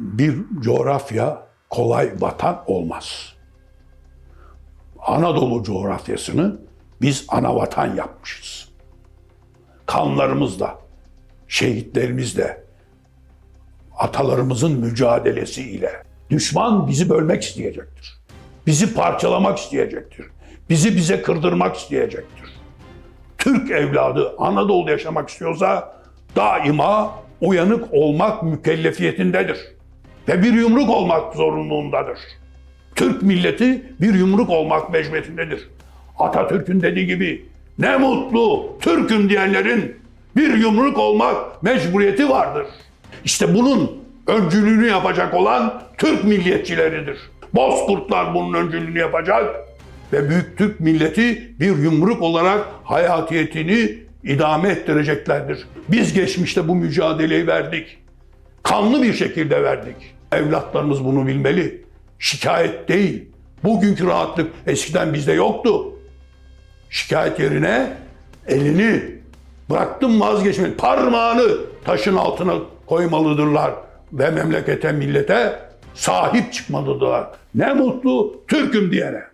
bir coğrafya kolay vatan olmaz. Anadolu coğrafyasını biz ana vatan yapmışız. Kanlarımızla, şehitlerimizle, atalarımızın mücadelesiyle. Düşman bizi bölmek isteyecektir. Bizi parçalamak isteyecektir. Bizi bize kırdırmak isteyecektir. Türk evladı Anadolu'da yaşamak istiyorsa daima uyanık olmak mükellefiyetindedir. Ve bir yumruk olmak zorunluluğundadır. Türk milleti bir yumruk olmak mecburiyetindedir. Atatürk'ün dediği gibi ne mutlu Türk'üm diyenlerin bir yumruk olmak mecburiyeti vardır. İşte bunun öncülüğünü yapacak olan Türk milliyetçileridir. Bozkurtlar bunun öncülüğünü yapacak ve büyük Türk milleti bir yumruk olarak hayatiyetini idame ettireceklerdir. Biz geçmişte bu mücadeleyi verdik. Kanlı bir şekilde verdik. Evlatlarımız bunu bilmeli. Şikayet değil. Bugünkü rahatlık eskiden bizde yoktu. Şikayet yerine elini bıraktım vazgeçmeli. Parmağını taşın altına koymalıdırlar ve memlekete millete sahip çıkmalıdırlar. Ne mutlu Türk'üm diyene.